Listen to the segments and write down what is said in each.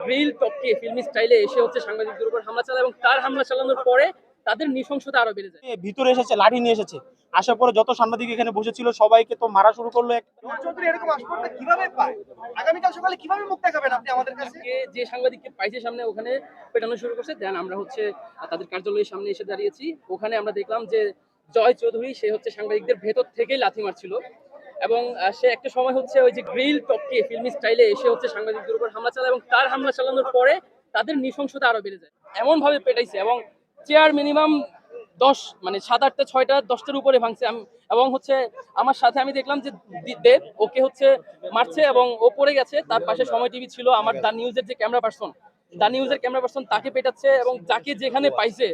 Grill টপকে ফিল্মি স্টাইলে এসে হচ্ছে সাংবাদিকদের উপর হামলা চালায় এবং তার হামলা চালানোর পরে তাদের নৃশংসতা আরও বেড়ে যায়। ভিতরে এসেছে লাঠি নিয়ে এসেছে। আসার পরে যত সাংবাদিক এখানে বসেছিল সবাইকে তো মারা শুরু করল এরকম কীভাবে পায়? আগামীকাল সকালে কীভাবে মুখ দেখাবেন আপনি আমাদের কাছে? যে সাংবাদিককে পাইছে সামনে ওখানে পেটানো শুরু করছে। দেন আমরা হচ্ছে তাদের কার্যালয়ের সামনে এসে দাঁড়িয়েছি। ওখানে আমরা দেখলাম যে জয় চৌধুরী সে হচ্ছে সাংবাদিকদের ভেতর থেকেই লাথি মারছিল। এবং সে একটা সময় হচ্ছে ওই যে গ্রিল টপকে ফিল্মি স্টাইলে এসে হচ্ছে সাংবাদিকদের উপর হামলা চালায় এবং তার হামলা চালানোর পরে তাদের নৃশংসতা আরও বেড়ে যায়। এমন ভাবে পেটাইছে এবং চেয়ার মিনিমাম দশ মানে সাত আটটা, ছয়টা, দশটার উপরে ভাঙছে। এবং হচ্ছে আমার সাথে আমি দেখলাম যে দেব, ওকে হচ্ছে মারছে এবং ও পড়ে গেছে। তার পাশে সময় টিভি ছিল আমার দা নিউজের যে ক্যামেরা পার্সন। দা নিউজের ক্যামেরা পার্সন তাকে পেটাচ্ছে এবং যাকে যেখানে পাইছে,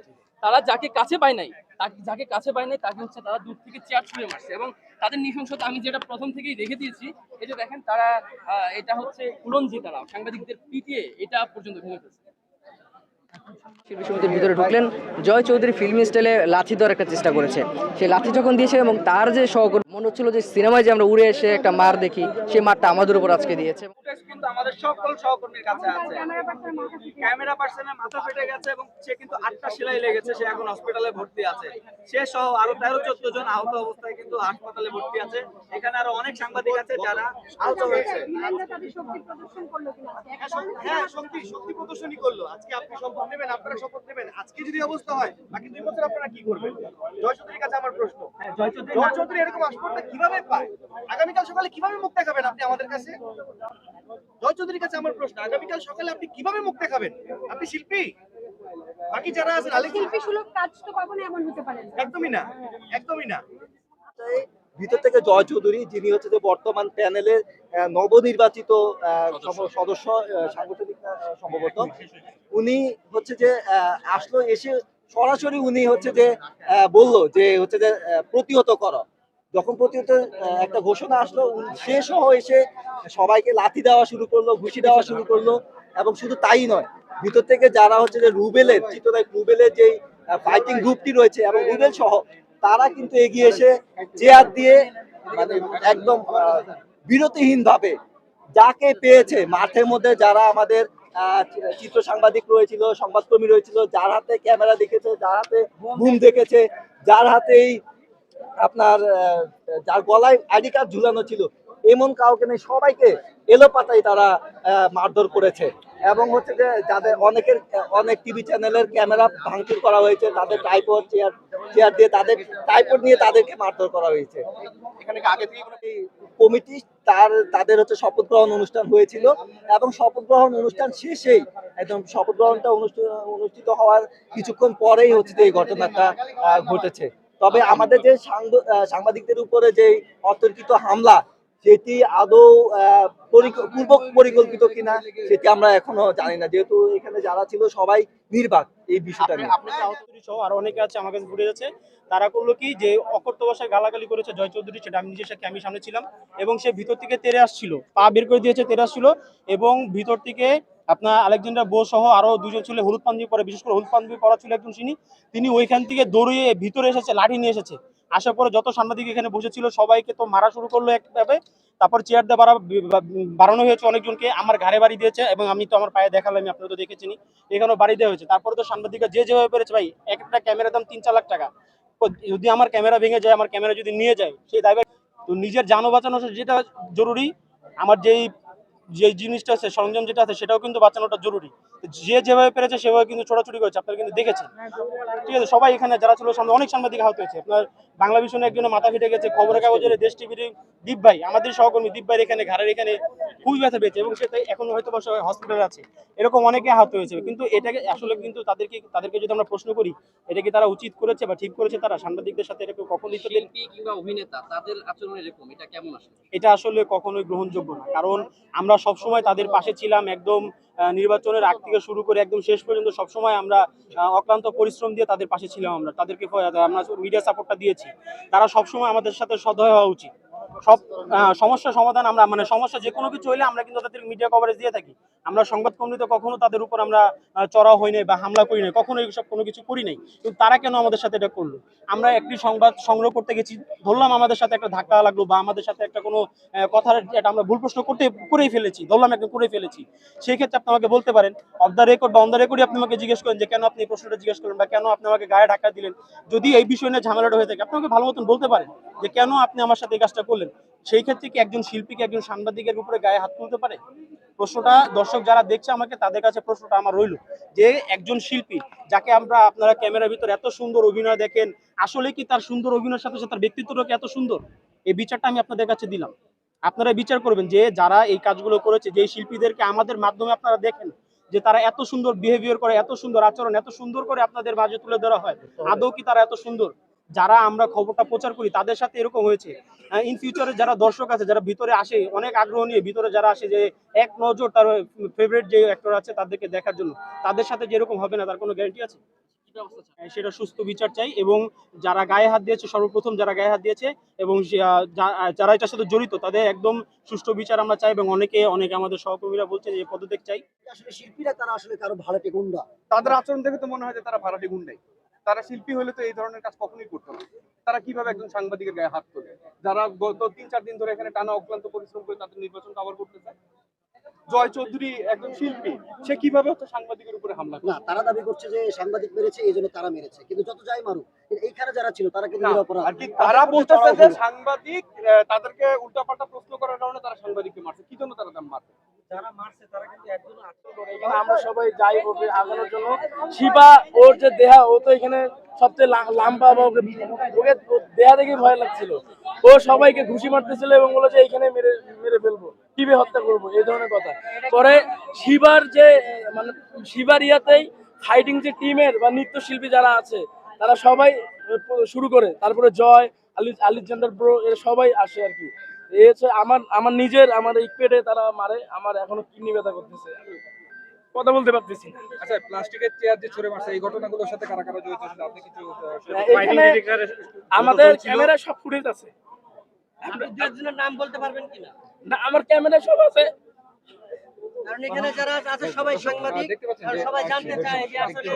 তারা যাকে কাছে পায় নাই, তাকে, যাকে কাছে পায় নাই, তাকে হচ্ছে তারা দূর থেকে চেয়ার ছুঁড়ে মারছে। এবং তাদের নৃশংসতা আমি যেটা প্রথম থেকেই দেখে দিয়েছি, এই যে দেখেন তারা এটা হচ্ছে উড়নজি তারা সাংবাদিকদের পিটিয়ে এটা পর্যন্ত ভেঙে শিল্পী সমিতির ভিতরে ঢুকলেন। জয় চৌধুরী ফিল্মি স্টাইলে লাথি দেওয়ার একটা চেষ্টা করেছে। সেই লাথি যখন দিয়েছে এবং তার যে সহকর্মী মনে হচ্ছিল যে সিনেমায় যে আমরা উড়ে এসে একটা মার দেখি সেই মারটা আমাদের উপর আজকে দিয়েছে। ফুটেজ কিন্তু আমাদের সকল সহকর্মীর কাছে আছে। ক্যামেরা পার্সনের মাথা ফেটে গেছে এবং সে কিন্তু আটটা সেলাই লেগেছে সে এখন হসপিটালে ভর্তি আছে। সে সহ আরও তেরো চোদ্দ জন আহত অবস্থায় কিন্তু হাসপাতালে ভর্তি আছে। এখানে আরও অনেক সাংবাদিক আছে যারা আহত হয়েছে। হ্যাঁ, শক্তি- হ্যাঁ শক্তি শক্তি প্রদর্শনী করল। আজকে আপনি শপথ নেবেন আপনারা শপথ নেবেন। আজকে যদি অবস্থা হয় বাকি দুই বছর আপনারা কি করবেন? জয় চৌধুরীর কাছে আমার প্রশ্ন। জয় চৌধুরী এরকম আসপর্দা কীভাবে পায়? আগামীকাল সকালে কীভাবে মুখ দেখাবেন আপনি আমাদের কাছে? জয় চৌধুরীর কাছে আমার প্রশ্ন আগামীকাল সকালে আপনি কীভাবে মুখ দেখাবেন? আপনি শিল্পী? বাকি যারা আছেন শিল্পী সুলভ কাজ তো কখনো এমন হতে পারে না। একদমই না একদমই না। ভিতর থেকে জয় চৌধুরী যিনি হচ্ছে যে বর্তমান প্যানেলের নবনির্বাচিত সদস্য। সাংগঠনিক সম্ভবত। উনি হচ্ছে যে আসলো এসে সরাসরি উনি হচ্ছে যে বলল যে হচ্ছে যে প্রতিহত করো। যখন প্রতিহত একটা ঘোষণা আসলো সে সহ এসে সবাইকে লাথি দেওয়া শুরু করল ঘুষি দেওয়া শুরু করল এবং শুধু তাই নয় ভিতর থেকে যারা হচ্ছে যে রুবেলের চিত্রনায়ক রুবেলের যেই ফাইটিং গ্রুপটি রয়েছে এবং রুবেল সহ তারা কিন্তু এগিয়ে এসে চেয়ার দিয়ে একদম বিরতিহীন ভাবে যাকে পেয়েছে। মাঠের মধ্যে যারা আমাদের চিত্র সাংবাদিক রয়েছিল, সংবাদকর্মী রয়েছিল, যার হাতে ক্যামেরা দেখেছে, যার হাতে বুম দেখেছে, যার হাতেই আপনার যার গলায় আইডি কার্ড ঝুলানো ছিল, এমন কাউকে নেই, সবাইকে এলো পাতায় তারা মারধর করেছে। এবং হচ্ছে যে যাদের অনেকের অনেক টিভি চ্যানেলের ক্যামেরা ভাঙচুর করা হয়েছে তাদের টাইপড চেয়ার চেয়ার দিয়ে তাদের টাইপড নিয়ে তাদেরকে মারধর করা হয়েছে। এখানে আগে থেকে কমিটি তার তাদের হচ্ছে শপথ গ্রহণ অনুষ্ঠান হয়েছিল এবং শপথ গ্রহণ অনুষ্ঠান শেষেই একদম শপথ গ্রহণটা অনুষ্ঠিত অনুষ্ঠিত হওয়ার কিছুক্ষণ পরেই হচ্ছে যে এই ঘটনাটা ঘটেছে। তবে আমাদের যে সাংব- সাংবাদিকদের উপরে যে অতর্কিত হামলা সেটি আদৌ আহ, পূর্ব পরিকল্পিত কিনা সেটি আমরা এখনও জানি না। যেহেতু এখানে যারা ছিল সবাই নির্বাক এই বিষয়টা নিয়ে। আপনি সহ আরও অনেকে আছে আমার কাছে ঘুরে যাচ্ছে। তারা করল কি যে অকর্ত ভাষায় গালাগালি করেছে জয় চৌধুরী সেটা আমি নিজের সাথে আমি সামনে ছিলাম এবং সে ভিতর থেকে তেরে আসছিল পা বের করে দিয়েছে তেরে আসছিল এবং ভিতর থেকে আপনার আলেকজান্ডার বো সহ আরও দুজন ছিল হলুদ পাঞ্জাবি পরে বিশেষ করে হলুদ পাঞ্জাবি পরা ছিল একজন তিনি তিনি ওইখান থেকে দৌড়িয়ে ভিতরে এসেছে লাঠি নিয়ে এসেছে। আসার পরে যত সাংবাদিক এখানে বসেছিল, সবাইকে তো মারা শুরু করল একভাবে। তারপর চেয়ার বাড়া বাড়ানো হয়েছে অনেকজনকে। আমার ঘাড়ে বাড়ি দিয়েছে এবং আমি তো আমার পায়ে দেখালাম আপনারা তো দেখেছেনি। এখানেও বাড়ি দেওয়া হয়েছে। তারপরে তো সাংবাদিকরা যে যেভাবে পেরেছে ভাই এক একটা ক্যামেরার দাম তিন চার লাখ টাকা। যদি আমার ক্যামেরা ভেঙে যায়, আমার ক্যামেরা যদি নিয়ে যায়, সেই দায়ভার তো নিজের জানও বাঁচানো যেটা জরুরি। আমার যেই যে জিনিসটা আছে, সরঞ্জাম যেটা আছে, সেটাও কিন্তু বাঁচানোটা জরুরি। যে যেভাবে পেরেছে, সেভাবে কিন্তু ছোটাছুটি করেছে, আপনারা কিন্তু দেখেছেন। ঠিক আছে, সবাই এখানে যারা ছিল, সামনে অনেক সাংবাদিক আহত হয়েছে। আপনার বাংলা ভীষণে একজনের মাথা ফেটে গেছে, খবরের কাগজের দেশ টিভির দীপ ভাই, আমাদের সহকর্মী দীপ ভাইয়ের এখানে, ঘাড়ের এখানে খুবই ব্যথা পেয়েছে এবং সেটা এখন হয়তো বা হসপিটালে আছে। এরকম অনেকে আহত হয়েছে। কিন্তু এটাকে আসলে কিন্তু তাদেরকে তাদেরকে যদি আমরা প্রশ্ন করি এটা কি তারা উচিত করেছে বা ঠিক করেছে তারা? সাংবাদিকদের সাথে এরকম কখনই তো কিংবা অভিনেতা তাদের আচরণ এরকম এটা কেমন আসলে? এটা আসলে কখনোই গ্রহণযোগ্য না। কারণ আমরা সবসময় তাদের পাশে ছিলাম একদম নির্বাচনের আগ থেকে শুরু করে একদম শেষ পর্যন্ত সবসময় আমরা অক্লান্ত পরিশ্রম দিয়ে তাদের পাশে ছিলাম আমরা। তাদেরকে আমরা মিডিয়া সাপোর্টটা দিয়েছি। তারা সবসময় আমাদের সাথে সদয় হওয়া উচিত। সব সমস্যা সমাধান আমরা মানে সমস্যা যে কোনো কিছু হইলে আমরা কিন্তু তাদের মিডিয়া কভারেজ দিয়ে থাকি। আমরা সংবাদ কখনো তাদের উপর আমরা আহ, চড়াও হই নাই বা হামলা করি নাই কখনো এইসব কোনো কিছু করি নাই। কিন্তু তারা কেন আমাদের সাথে এটা করল? আমরা একটি সংবাদ সংগ্রহ করতে গেছি ধরলাম আমাদের সাথে একটা ধাক্কা লাগল বা আমাদের সাথে একটা কোনো কথার একটা আমরা ভুল প্রশ্ন করতে করেই ফেলেছি ধরলাম একটা করে ফেলেছি। সেই ক্ষেত্রে আপনি আমাকে বলতে পারেন অফ দ্য রেকর্ড বা অন দ্য রেকর্ডই আপনি আমাকে জিজ্ঞেস করেন যে কেন আপনি প্রশ্নটা জিজ্ঞেস করলেন বা কেন আপনি আমাকে গায়ে ধাক্কা দিলেন? যদি এই বিষয় নিয়ে ঝামেলাটা হয়ে থাকে আপনি আমাকে ভালো মতন বলতে পারেন যে কেন আপনি আমার সাথে এই কাজটা করলেন? সেই ক্ষেত্রে কি একজন শিল্পীকে একজন সাংবাদিকের উপরে গায়ে হাত তুলতে পারে? প্রশ্নটা দর্শক যারা দেখছে আমাকে, তাদের কাছে প্রশ্নটা আমার রইল যে একজন শিল্পী যাকে আমরা আপনারা ক্যামেরার ভিতরে এত সুন্দর অভিনয় দেখেন, আসলে কি তার সুন্দর অভিনয়ের সাথে সাথে তার ব্যক্তিত্বটা কি এত সুন্দর? এই বিচারটা আমি আপনাদের কাছে দিলাম। আপনারা বিচার করবেন যে যারা এই কাজগুলো করেছে যে শিল্পীদেরকে আমাদের মাধ্যমে আপনারা দেখেন যে তারা এত সুন্দর বিহেভিয়ার করে, এত সুন্দর আচরণ, এত সুন্দর করে আপনাদের মাঝে তুলে ধরা হয়। আদৌ কি তারা এত সুন্দর? যারা আমরা খবরটা প্রচার করি তাদের সাথে এরকম হয়েছে। ইন ফিউচারে যারা দর্শক আছে যারা ভিতরে আসে অনেক আগ্রহ নিয়ে ভিতরে যারা আসে যে এক নজর তার ফেভারিট যে অ্যাক্টর আছে তাদেরকে দেখার জন্য তাদের সাথে যেরকম হবে না? তার কোনো গ্যারান্টি আছে? হ্যাঁ, সেটা সুস্থ বিচার চাই এবং যারা গায়ে হাত দিয়েছে সর্বপ্রথম যারা গায়ে হাত দিয়েছে এবং আহ, যা- যারা এটার সাথে জড়িত তাদের একদম সুষ্ঠু বিচার আমরা চাই এবং অনেকে অনেকে আমাদের সহকর্মীরা বলছে যে পদত্যাগ চাই। আসলে শিল্পীরা তারা আসলে কারও ভাড়াটে গুন্ডা? তাদের আচরণ দেখে তো মনে হয় যে তারা ভাড়াটি গুন্ডাই। তারা শিল্পী হলে তো এই ধরনের কাজ কখনোই করতো না। তারা কীভাবে একজন সাংবাদিকের গায়ে হাত তোলে? যারা গত তিন চার দিন ধরে এখানে টানা অক্লান্ত পরিশ্রম করে তাদের নির্বাচন কভার করতেছে। জয় চৌধুরী একজন শিল্পী সে কীভাবে হচ্ছে সাংবাদিকের উপরে হামলা করে না তারা দাবি করছে যে সাংবাদিক মেরেছে এই জন্য তারা মেরেছে। কিন্তু যত যাই মারুক এইখানে যারা ছিল তারা কিন্তু নিরপরাধ। তারা বলতেছে যে সাংবাদিক তাদেরকে উল্টাপাল্টা প্রশ্ন করার কারণে তারা সাংবাদিককে মারছে। কি জন্য তারা দাম মারছে আমরা সবাই যাই ওকে আগানোর জন্য। শিবা ওর যে দেহা ও তো এখানে সবচেয়ে লাম্বা বা ওকে ওকে দেহা দেখে ভয় লাগছিল। ও সবাইকে ঘুষি মারতেছিল এবং বলে যে এখানে মেরে মেরে ফেলব। টিভি হত্যা করব এই ধরনের কথা। পরে শিবার যে মানে শিবার ইয়াতেই ফাইটিং যে টিমের বা নৃত্যশিল্পী যারা আছে তারা সবাই শুরু করে। তারপরে জয় আলি আলিজান্ডার ব্রো এরা সবাই আসে আর কি। হচ্ছে আমার আমার নিজের আমার এই পেটে তারা মারে আমার এখনও কিডনি ব্যথা করতেছে। কথা বলতে পারতেছি আচ্ছা প্লাস্টিকের চেয়ার যে ছড়ে মারছে এই ঘটনাগুলোর সাথে কারা কারা জড়িত ছিল? আপনি কিছু এখানে আমাদের ক্যামেরা সব ফুটেজ আছে। নাম বলতে পারবেন কিনা? না আমার ক্যামেরা সব আছে। কারণ এখানে যারা আছে সবাই সাংবাদিক পাচ্ছেন যে সবাই জানতে চায় যে আসলে